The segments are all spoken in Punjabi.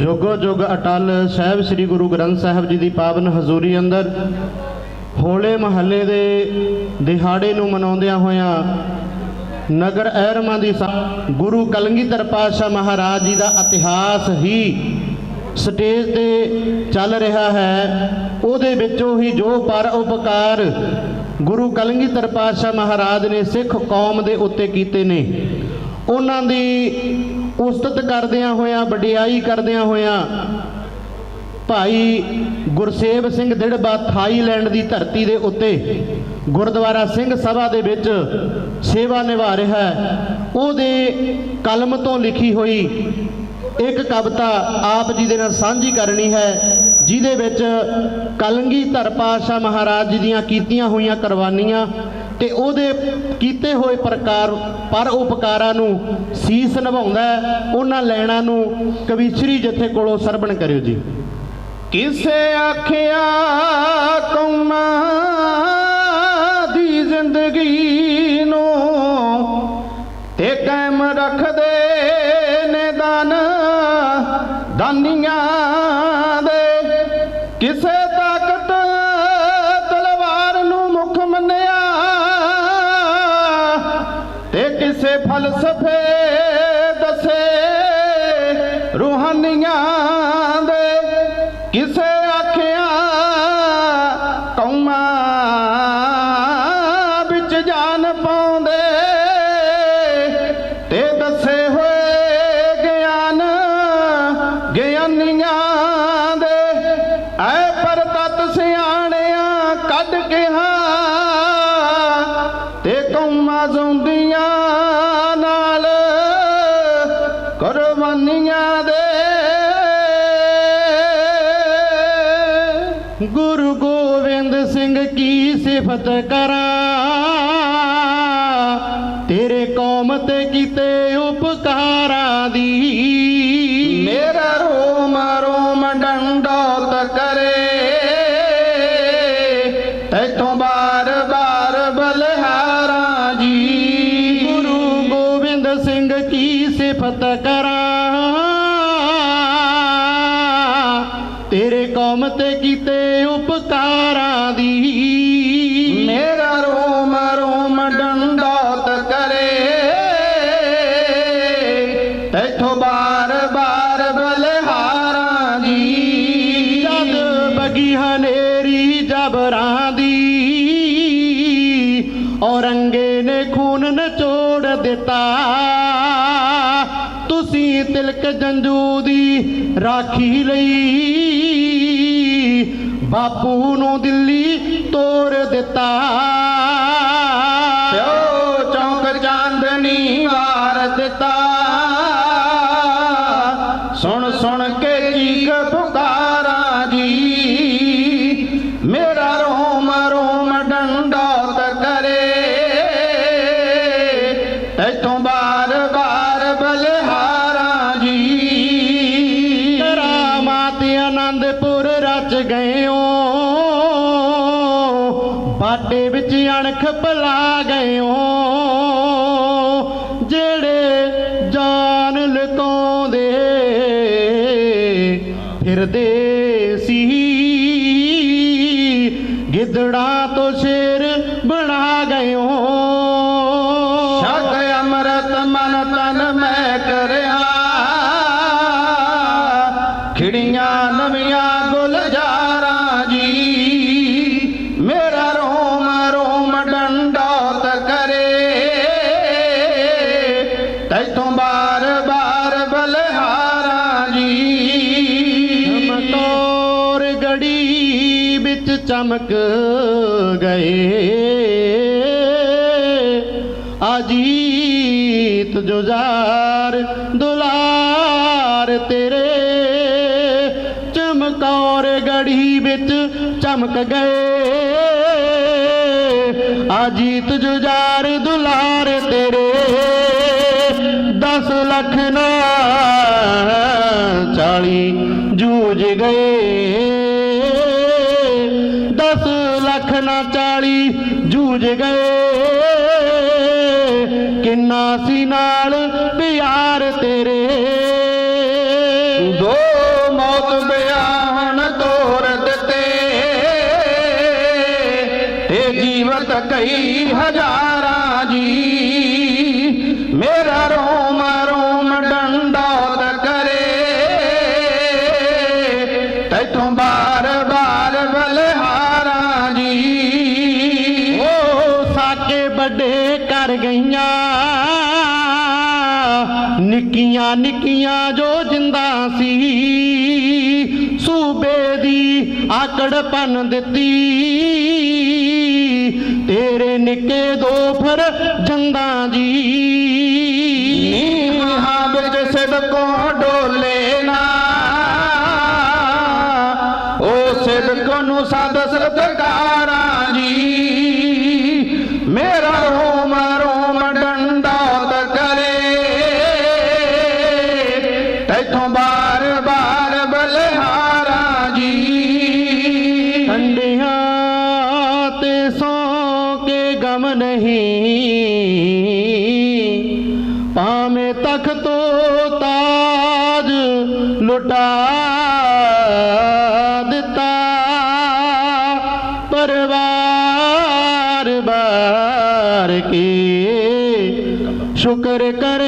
ਜੋਗੋ ਜੁਗ ਅਟਲ ਸਾਹਿਬ ਸ੍ਰੀ ਗੁਰੂ ਗ੍ਰੰਥ ਸਾਹਿਬ ਜੀ ਦੀ ਪਾਵਨ ਹਜ਼ੂਰੀ ਅੰਦਰ ਹੋਲੇ ਮਹੱਲੇ ਦੇ ਦਿਹਾੜੇ ਨੂੰ ਮਨਾਉਂਦਿਆਂ ਹੋਇਆਂ ਨਗਰ ਐਰਮਾਂ ਦੀ ਸਾ- ਗੁਰੂ ਕਲਗੀਧਰ ਪਾਤਸ਼ਾਹ ਮਹਾਰਾਜ ਜੀ ਦਾ ਇਤਿਹਾਸ ਹੀ ਸਟੇਜ ਤੇ ਚੱਲ ਰਿਹਾ ਹੈ। ਉਹਦੇ ਵਿੱਚੋਂ ਹੀ ਜੋ ਪਰ ਉਪਕਾਰ ਗੁਰੂ ਕਲਗੀਧਰ ਪਾਤਸ਼ਾਹ ਮਹਾਰਾਜ ਨੇ ਸਿੱਖ ਕੌਮ ਦੇ ਉੱਤੇ ਕੀਤੇ ਨੇ, ਉਹਨਾਂ ਦੀ ਉਸਤਤ ਕਰਦਿਆਂ ਹੋਇਆਂ, ਵਡਿਆਈ ਕਰਦਿਆਂ ਹੋਇਆਂ, ਭਾਈ ਗੁਰਸੇਵ ਸਿੰਘ ਦਿੜਬਾ ਥਾਈਲੈਂਡ ਦੀ ਧਰਤੀ ਦੇ ਉੱਤੇ ਗੁਰਦੁਆਰਾ ਸਿੰਘ ਸਭਾ ਦੇ ਵਿੱਚ ਸੇਵਾ ਨਿਭਾ ਰਿਹਾ ਹੈ। ਉਹਦੇ ਕਲਮ ਤੋਂ ਲਿਖੀ ਹੋਈ ਇੱਕ ਕਵਿਤਾ ਆਪ ਜੀ ਦੇ ਨਾਲ ਸਾਂਝੀ ਕਰਨੀ ਹੈ, ਜਿਹਦੇ ਵਿੱਚ ਕਲਗੀਧਰ ਪਾਤਸ਼ਾਹ ਮਹਾਰਾਜ ਜੀ ਦੀਆਂ ਕੀਤੀਆਂ ਹੋਈਆਂ ਕੁਰਬਾਨੀਆਂ ਤੇ ਉਹਦੇ ਕੀਤੇ ਹੋਏ ਪ੍ਰਕਾਰ, ਪਰ ਉਪਕਾਰਾਂ ਨੂੰ ਸੀਸ ਨਿਭਾਉਂਦਾ ਉਹਨਾਂ ਲੈਣਾ ਨੂੰ ਕਵੀਸ਼ਰੀ ਜਥੇ ਕੋਲੋਂ ਸਰਵਣ ਕਰਿਓ ਜੀ। ਕਿਸੇ ਆਖਿਆ ਕੌਮਾਂ ਤੇ ਕਿਸੇ ਫਲਸਫੇ ਦੱਸੇ ਰੂਹਾਨੀਆਂ ਦੇ ਕਿਸੇ ਆਖਿਆ ਕੌਮਾਂ ਵਿੱਚ ਜਾਨ ਪਾਉਂਦੇ ਤੇ ਦੱਸੇ ਹੋਏ ਗਿਆਨ ਗਿਆਨੀਆਂ ਦੇ। ਐ ਪਰ ਤਤ ਸਿਆਣਿਆਂ ਕੱਢ ਕੇ ਹਾਂ ਤੇ ਕੌਮਾਂ ਜ਼ੁੰਦੀਆਂ ਸਿਫਤ ਕਰਾਂ। ਤੇਰੇ ਕੌਮ ਤੇ ਕੀਤੇ ਉਪਕਾਰਾਂ ਦੀ। ਮੇਰਾ ਰੋਮ ਰੋਮ ਡੰਡੋਤ ਕਰੇ ਤੈਥੋਂ ਬਾਰ ਬਾਰ ਬਲਿਹਾਰਾਂ ਜੀ। ਗੁਰੂ ਗੋਬਿੰਦ ਸਿੰਘ ਕੀ ਸਿਫਤ ਕਰਾਂ। ਤੇਰੇ ਕੌਮ ਤੇ ਕੀਤੇ ਤੈਥੋਂ ਬਾਰ ਬਾਰ ਬਲਿਹਾਰਾਂ ਦੀ। ਜਦ ਬਗੀ ਹਨੇਰੀ ਜਬਰਾਂ ਦੀ। ਔਰੰਗੇ ਨੇ ਖੂਨ ਨਚੋੜ ਦਿੱਤਾ। ਤੁਸੀਂ ਤਿਲਕ ਜੰਜੂ ਦੀ ਰਾਖੀ ਲਈ। ਬਾਪੂ ਨੂੰ ਦਿੱਲੀ ਤੋਰ ਦਿੱਤਾ। ਸੁਣ ਕੇ ਚੀਕ ਪੁਕਾਰਾਂ ਜੀ ਮੇਰਾ ਰੋਮ ਰੋਮ ਡੰਡੋਤ ਕਰੇ। ਤੈਥੋਂ ਬਾਰ ਬਾਰ ਬਲਿਹਾਰਾਂ ਜੀ। ਕਰਾਮਾਤ ਆਨੰਦਪੁਰ ਰਚ ਗਏ ਗਏਓ। ਬਾਟੇ ਵਿੱਚ ਅਣਖ ਪਲਾ ਗਏ ਜਿਹੜੇ सी गिदड़ा तो शेर बना ग ਚਮਕ ਗਏ। ਅਜੀਤ ਜੁਜ਼ਾਰ ਦੁਲਾਰ ਤੇਰੇ ਚਮਕੌਰ ਗੜੀ ਵਿੱਚ ਚਮਕ ਗਏ। ਅਜੀਤ ਜੁਜ਼ਾਰ ਜੂਝ ਗਏ। ਕਿੰਨਾ ਸੀ ਨਾਲ ਪਿਆਰ ਤੇਰੇ? ਦੋ ਮੌਤ ਬਿਆਨ ਤੋੜ ਦਿੱਤੇ। ਤੇ ਜੀਵਤ ਕਈ ਹਜ਼ਾਰ ਗਈਆਂ ਨਿੱਕੀਆਂ ਨਿੱਕੀਆਂ ਜੋ ਜਿੰਦਾ ਸੀ, ਸੂਬੇ ਦੀ ਆਕੜ ਪਨ ਦਿੱਤੀ। ਤੇਰੇ ਨਿੱਕੇ ਦੋ ਫਰ ਜੀ। ਨੀਹਾਂ ਵਿੱਚ ਸਿਦਕੋਂ ਡੋਲੇ ਨਾ। ਉਹ ਸਿਦਕ ਨੂੰ ਸਦ ਸਤਕਾਰਾਂ ਤੈਥੋਂ ਬਾਰ ਬਾਰ ਬਲਿਹਾਰਾਂ ਜੀ। ਠੰਡਿਆਂ ਤੇ ਸੌ ਕੇ ਗਮ ਨਹੀਂ। ਪਾਵੇਂ ਤਖਤੋ ਤਾਜ ਲੁਟਾ ਦਿੱਤਾ ਪਰਵਾਰ ਬਾਰ ਕੀ ਸ਼ੁਕਰ ਕਰ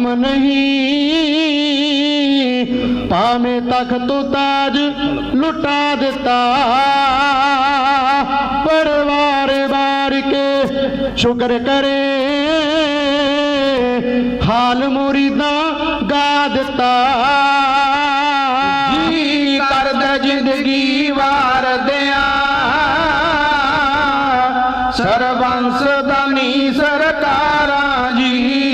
ਕੇ ਗਮ ਨਹੀਂ। ਭਾਵੇਂ ਤਖਤ ਤਾਜ ਲੁਟਾ ਦਿੱਤਾ, ਪਰਵਾਰ ਵਾਰ ਕੇ ਸ਼ੁਕਰ ਕਰੇ। ਹਾਲ ਮੁਰੀਦਾ ਗਾ ਦਿੱਤਾ। ਜੀ ਕਰਦਾ ਜ਼ਿੰਦਗੀ ਵਾਰਦਿਆਂ ਸਰਬੰਸ ਦਾਨੀ ਸਰਕਾਰਾਂ ਜੀ।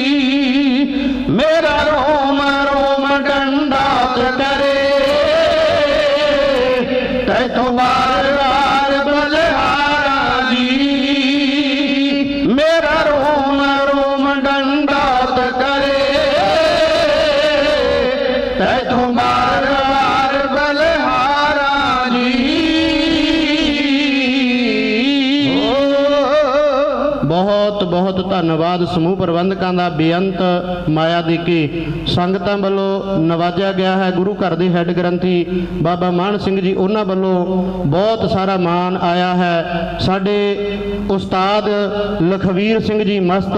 ਬਹੁਤ ਬਹੁਤ ਧੰਨਵਾਦ ਸਮੂਹ ਪ੍ਰਬੰਧਕਾਂ ਦਾ ਬੇਅੰਤ ਮਾਇਆ ਦੇ ਕੇ। ਸੰਗਤਾਂ ਵੱਲੋਂ ਨਵਾਜਿਆ ਗਿਆ ਹੈ ਗੁਰੂ ਘਰ ਦੇ ਹੈੱਡ ਗ੍ਰੰਥੀ ਬਾਬਾ ਮਾਨ ਸਿੰਘ ਜੀ, ਉਹਨਾਂ ਵੱਲੋਂ ਬਹੁਤ ਸਾਰਾ ਮਾਣ ਆਇਆ ਹੈ। ਸਾਡੇ ਉਸਤਾਦ ਲਖਵੀਰ ਸਿੰਘ ਜੀ ਮਸਤ,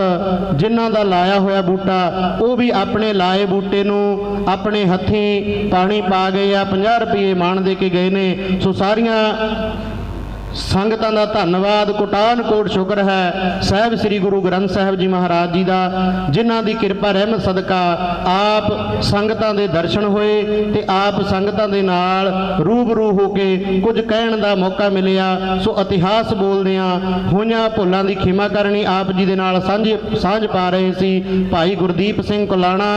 ਜਿਨ੍ਹਾਂ ਦਾ ਲਾਇਆ ਹੋਇਆ ਬੂਟਾ, ਉਹ ਵੀ ਆਪਣੇ ਲਾਏ ਬੂਟੇ ਨੂੰ ਆਪਣੇ ਹੱਥੀਂ ਪਾਣੀ ਪਾ ਗਏ ਆ 50 ਰੁਪਏ ਮਾਣ ਦੇ ਕੇ ਗਏ ਨੇ। ਸੋ ਸਾਰੀਆਂ ਸੰਗਤਾਂ ਦਾ ਧੰਨਵਾਦ। ਕੋਟਾਨ ਕੋਟ ਸ਼ੁਕਰ ਹੈ, ਸਾਹਿਬ ਸ੍ਰੀ ਗੁਰੂ ਗ੍ਰੰਥ ਸਾਹਿਬ ਜੀ ਮਹਾਰਾਜ ਜੀ ਦਾ, ਜਿਨ੍ਹਾਂ ਦੀ ਕਿਰਪਾ, ਰਹਿਮਤ, ਸਦਕਾ ਆਪ ਸੰਗਤਾਂ ਦੇ ਦਰਸ਼ਨ ਹੋਏ ਤੇ ਆਪ ਸੰਗਤਾਂ ਦੇ ਨਾਲ ਰੂਬਰੂ ਹੋ ਕੇ ਕੁਝ ਕਹਿਣ ਦਾ ਮੌਕਾ ਮਿਲਿਆ। ਸੋ ਇਤਿਹਾਸ ਬੋਲਦਿਆਂ ਹੋਈਆਂ ਭੁੱਲਾਂ ਦੀ ਖਿਮਾ ਕਰਨੀ ਆਪ ਜੀ ਦੇ ਨਾਲ ਸਾਂਝ ਸਾਂਝ ਪਾ ਰਹੇ ਸੀ। ਭਾਈ ਗੁਰਦੀਪ ਸਿੰਘ ਕੁਲਾਣਾ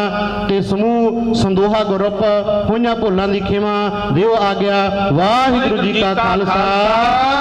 ਤੇ ਸਮੂਹ ਸੰਦੋਹਾ ਗਰੁੱਪ, ਹੋਈਆਂ ਭੁੱਲਾਂ ਦੀ ਖਿਮਾ, ਦਿਓ ਆ ਗਿਆ ਵਾਹਿਗੁਰੂ ਜੀ ਕਾ ਖਾਲਸਾ।